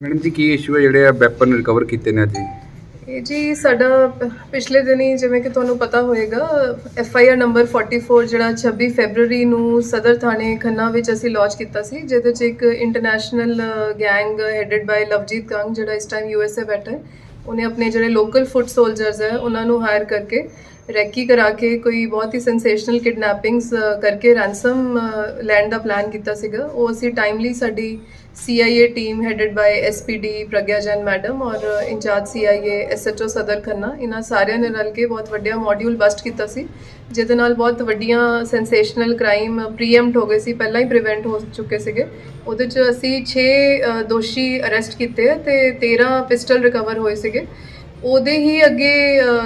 Madam ਜੀ, ਕੀ issue ਹੈ ਜਿਹੜੇ ਆ ਵੈਪਨ ਰਿਕਵਰ ਕੀਤੇ ਨੇ ਜੀ ਇਹ ਜੀ, ਸਾਡਾ ਪ- ਪਿਛਲੇ ਦਿਨੀ ਜਿਵੇਂ ਕਿ ਤੁਹਾਨੂੰ ਪਤਾ ਹੋਏਗਾ ਐਫ ਆਈ ਆਰ ਨੰਬਰ 44 ਜਿਹੜਾ 26 ਫੈਬਰੂਰੀ ਨੂੰ ਸਦਰ ਥਾਣੇ ਖੰਨਾ ਵਿੱਚ ਅਸੀਂ ਲਾਂਚ ਕੀਤਾ ਸੀ, ਜਿਹਦੇ 'ਚ ਇੱਕ international gang headed by Lovejeet Kang ਜਿਹੜਾ ਇਸ ਟਾਈਮ ਯੂ ਐਸ ਏ ਬੈਠਾ ਹੈ, ਉਹਨੇ ਆਪਣੇ ਜਿਹੜੇ ਲੋਕਲ ਫੁੱਟ ਸੋਲਜਰਸ ਹੈ, ਉਹਨਾਂ ਨੂੰ ਹਾਇਰ ਕਰਕੇ ਰੈਕੀ ਕਰਾ ਕੇ ਕੋਈ ਬਹੁਤ ਹੀ ਸੈਂਸੇਸ਼ਨਲ ਕਿਡਨੈਪਿੰਗਸ ਕਰਕੇ ਰੈਂਸਮ ਲੈਣ ਦਾ ਪਲਾਨ ਕੀਤਾ ਸੀਗਾ। ਉਹ ਅਸੀਂ ਟਾਈਮਲੀ ਸਾਡੀ CIA team headed by SPD Pragya Jain madam ਔਰ ਇੰਚਾਰਜ CIA SHO ਸਦਰ ਖੰਨਾ ਇਹਨਾਂ ਸਾਰਿਆਂ ਨੇ ਰਲ ਕੇ ਬਹੁਤ ਵੱਡਾ ਮੋਡਿਊਲ ਬਸਟ ਕੀਤਾ ਸੀ ਜਿਹਦੇ ਨਾਲ ਬਹੁਤ ਵੱਡੀਆਂ ਸੈਂਸੇਸ਼ਨਲ ਕ੍ਰਾਈਮ ਪ੍ਰੀਐਮਟ ਹੋ ਗਏ ਸੀ ਪਹਿਲਾਂ ਹੀ ਪ੍ਰੀਵੈਂਟ ਹੋ ਚੁੱਕੇ ਸੀਗੇ ਉਹਦੇ ਚ ਅਸੀਂ 6 ਦੋਸ਼ੀ ਅਰੈਸਟ ਕੀਤੇ ਆ ਤੇ 13 ਪਿਸਟਲ ਰਿਕਵਰ ਹੋਏ ਸੀਗੇ ਉਹਦੇ ਹੀ ਅੱਗੇ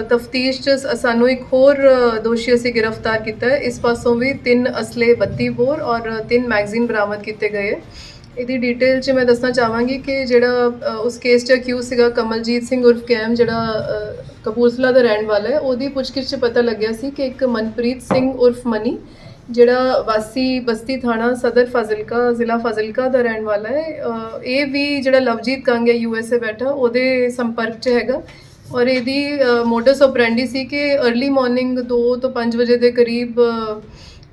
ਤਫਤੀਸ਼ ਚ ਸਾਨੂੰ ਇੱਕ ਹੋਰ ਦੋਸ਼ੀ ਅਸੀਂ ਗ੍ਰਿਫਤਾਰ ਕੀਤਾ ਇਸ ਪਾਸੋਂ ਵੀ ਤਿੰਨ ਅਸਲੇ 32 ਬੋਰ ਔਰ ਤਿੰਨ ਮੈਗਜ਼ੀਨ ਬਰਾਮਦ ਕੀਤੇ ਗਏ ਹੈ। ਇਹਦੀ ਡਿਟੇਲ ਚ ਮੈਂ ਦੱਸਣਾ ਚਾਹਾਂਗੀ ਕਿ ਜਿਹੜਾ ਅ, ਉਸ ਕੇਸ ਚ ਅਕਿਊਜ਼ ਸੀਗਾ ਕਮਲਜੀਤ ਸਿੰਘ ਉਰਫ ਕੈਮ ਜਿਹੜਾ ਅ, ਕਪੂਰਥਲਾ ਦਾ ਰਹਿਣ ਵਾਲਾ ਹੈ ਉਹਦੀ ਪੁੱਛਗਿੱਛ ਚ ਪਤਾ ਲੱਗਿਆ ਸੀ ਕਿ ਇੱਕ ਮਨਪ੍ਰੀਤ ਸਿੰਘ ਉਰਫ ਮਨੀ ਜਿਹੜਾ ਵਾਸੀ ਬਸਤੀ ਥਾਣਾ ਸਦਰ ਫਾਜ਼ਿਲਕਾ ਜ਼ਿਲ੍ਹਾ ਫਾਜ਼ਿਲਕਾ ਦਾ ਰਹਿਣ ਵਾਲਾ ਹੈ ਅ, ਇਹ ਵੀ ਜਿਹੜਾ ਲਵਜੀਤ ਕੰਗ ਹੈ ਯੂਐਸਏ ਬੈਠਾ ਉਹਦੇ ਸੰਪਰਕ 'ਚ ਹੈਗਾ। ਔਰ ਇਹਦੀ ਮੋਡਸ ਆਪਰੈਂਡੀ ਸੀ ਕਿ अर्ਲੀ ਮਾਰਨਿੰਗ 2 ਤੋਂ 5 ਵਜੇ ਦੇ ਕਰੀਬ ਅ,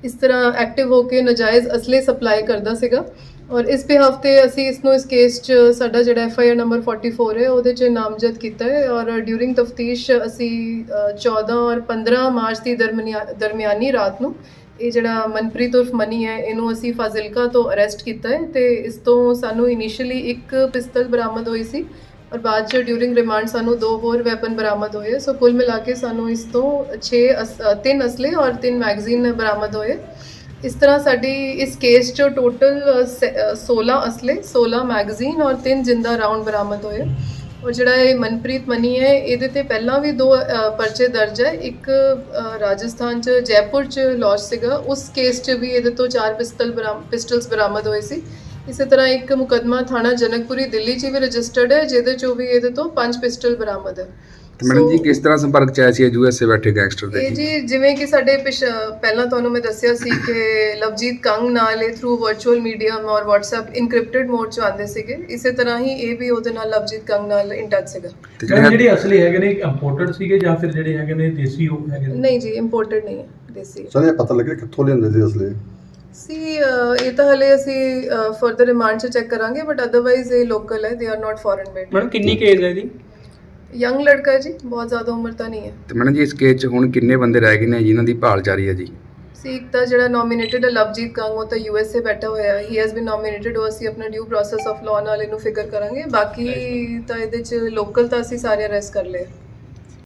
ਇਸ ਤਰ੍ਹਾਂ ਐਕਟਿਵ ਹੋ ਕੇ ਨਜਾਇਜ਼ ਅਸਲੇ ਸਪਲਾਈ ਕਰਦਾ ਸੀਗਾ। ਔਰ ਇਸ ਪੇ ਹਫ਼ਤੇ ਅਸੀਂ ਇਸ ਨੂੰ ਇਸ ਕੇਸ 'ਚ ਸਾਡਾ ਜਿਹੜਾ ਐਫ ਆਈ ਆਰ ਨੰਬਰ 44 ਹੈ ਉਹਦੇ 'ਚ ਨਾਮਜ਼ਦ ਕੀਤਾ ਹੈ। ਔਰ ਡਿਊਰਿੰਗ ਤਫਤੀਸ਼ ਅਸੀਂ ਅ, 14 ਔਰ 15 ਮਾਰਚ ਦੀ ਦਰਮਿਆ- ਦਰਮਿਆਨੀ ਰਾਤ ਨੂੰ ਇਹ ਜਿਹੜਾ ਮਨਪ੍ਰੀਤ ਉਰਫ ਮਨੀ ਹੈ ਇਹਨੂੰ ਅਸੀਂ ਫਾਜ਼ਿਲਕਾ ਤੋਂ ਅਰੈਸਟ ਕੀਤਾ ਹੈ ਤੇ ਇਸ ਤੋਂ ਸਾਨੂੰ ਇਨੀਸ਼ੀਅਲੀ ਇੱਕ ਪਿਸਤਲ ਬਰਾਮਦ ਹੋਈ ਸੀ। ਔਰ ਬਾਅਦ ਚ ਡਿਊਰਿੰਗ ਰਿਮਾਂਡ ਸਾਨੂੰ ਦੋ ਹੋਰ ਵੈਪਨ ਬਰਾਮਦ ਹੋਏ। ਸੋ ਕੁੱਲ ਮਿਲਾ ਕੇ ਸਾਨੂੰ ਇਸ ਤੋਂ 6 ਤਿੰਨ ਅਸਲੇ ਔਰ ਤਿੰਨ ਮੈਗਜ਼ੀਨ ਬਰਾਮਦ ਹੋਏ। ਇਸ ਤਰ੍ਹਾਂ ਸਾਡੀ ਇਸ ਕੇਸ 'ਚ ਟੋਟਲ 16 ਅਸਲੇ 16 ਮੈਗਜ਼ੀਨ ਔਰ ਤਿੰਨ ਜਿੰਦਾ ਰਾਉਂਡ ਬਰਾਮਦ ਹੋਏ। ਔਰ ਜਿਹੜਾ ਇਹ ਮਨਪ੍ਰੀਤ ਮਨੀ ਹੈ, ਇਹਦੇ ਤੇ ਪਹਿਲਾਂ ਵੀ ਦੋ ਪਰਚੇ ਦਰਜ ਹੈ। ਇੱਕ ਰਾਜਸਥਾਨ 'ਚ, ਜੈਪੁਰ 'ਚ ਲਾਂਚ ਸੀਗਾ। ਉਸ ਕੇਸ 'ਚ ਵੀ ਇਹਦੇ ਤੋਂ ਚਾਰ ਪਿਸਤਲ ਬਰਾਮ ਪਿਸਟਲਸ ਬਰਾਮਦ ਹੋਏ ਸੀ। ਇਸੇ ਤਰ੍ਹਾਂ ਇੱਕ ਮੁਕਦਮਾ ਥਾਣਾ ਜਨਕਪੁਰੀ ਦਿੱਲੀ 'ਚ ਵੀ ਰਜਿਸਟਰਡ ਹੈ ਜਿਹਦੇ 'ਚੋਂ ਵੀ ਇਹਦੇ ਤੋਂ ਪੰਜ ਪਿਸਟਲ ਬਰਾਮਦ ਹੈ। ਤੇ ਮੈਡਮ ਜੀ So, ਕਿਸ ਤਰ੍ਹਾਂ ਸੰਪਰਕ ਚ ਆਇਆ ਸੀ ਯੂਐਸਏ ਬੈਠੇ ਗੈਂਗਸਟਰ ਦੇ? ਇਹ ਜੀ ਜੀ ਜਿਵੇਂ ਕਿ ਸਾਡੇ ਪਿਛ- ਪਹਿਲਾਂ ਤੁਹਾਨੂੰ ਮੈਂ ਦੱਸਿਆ ਸੀ ਕਿ ਲਵਜੀਤ ਕੰਗ ਨਾਲ ਇਹ ਥਰੂ ਵਰਚੁਅਲ ਮੀਡੀਅਮ ਔਰ WhatsApp ਇਨਕ੍ਰਿਪਟਡ ਮੋਡ 'ਚ ਆਉਂਦੇ ਸੀਗੇ। ਇਸੇ ਤਰ੍ਹਾਂ ਹੀ ਇਹ ਵੀ ਉਹਦੇ ਨਾਲ ਲਵਜੀਤ ਕੰਗ ਨਾਲ ਇਨ ਟੱਚ ਸੀਗਾ। ਤੇ ਮੈਮ ਜਿਹੜੇ ਜਿਹੜੇ ਅਸਲੇ ਹੈਗੇ ਨੇ ਇੰਪੋਰਟਡ ਸੀਗੇ ਜਾਂ ਫਿਰ ਜਿਹੜੇ ਹੈਗੇ ਨੇ ਦੇਸੀ ਉਹ ਹੈਗੇ ਨੇ? ਨਹੀਂ ਜੀ ਇੰਪੋਰਟਡ ਨਹੀਂ ਹੈ ਦੇਸੀ ਸਰ ਇਹ ਪਤਾ ਲੱਗਿਆ ਕਿੱਥੋਂ ਲਿਆਂਦੇ ਸੀ ਅਸਲੇ? ਸੀ ਅ, ਇਹ ਤਾਂ ਹਲੇ ਅਸੀਂ ਫਰਦਰ ਰਿਮਾਂਡ 'ਚ ਚੈੱਕ ਕਰਾਂਗੇ ਬਟ ਅਦਰਵਾਈਜ਼ ਇਹ ਲੋਕਲ ਹੈ they are not foreign made madam ਕਿੰਨੀ ਕੇਸ ਹੈ ਇਹਦੀ? ਯੰਗ ਲੜਕਾ ਹੈ ਜੀ ਬਹੁਤ ਜ਼ਿਆਦਾ ਉਮਰ ਤਾਂ ਨਹੀਂ ਹੈ। ਤੇ ਮੈਡਮ ਜੀ ਇਸ ਕੇਸ ਚ ਹੁਣ ਕਿੰਨੇ ਬੰਦੇ ਰਹਿ ਗਏ ਨੇ ਜਿਨ੍ਹਾਂ ਦੀ ਭਾਲ ਜਾਰੀ ਹੈ ਜੀ? ਸੀ ਇੱਕ ਤਾਂ ਜਿਹੜਾ ਨੋਮੀਨੇਟਡ ਹੈ ਲਵਜੀਤ ਕੰਗ ਉਹ ਤਾਂ ਯੂਐਸਏ ਬੈਠਾ ਹੋਇਆ ਹੀ। ਹੈਜ਼ ਬੀਨ ਨੋਮੀਨੇਟਡ ਉਹ ਅਸੀਂ ਆਪਣਾ ਡਿਊ ਪ੍ਰੋਸੈਸ ਆਫ ਲਾਅ ਨਾਲ ਇਹਨੂੰ ਫਿਗਰ ਕਰਾਂਗੇ। ਬਾਕੀ ਤਾਂ ਇਹਦੇ ਚ ਲੋਕਲ ਤਾਂ ਅਸੀਂ ਸਾਰੇ ਅਰੈਸਟ ਕਰ ਲਏ।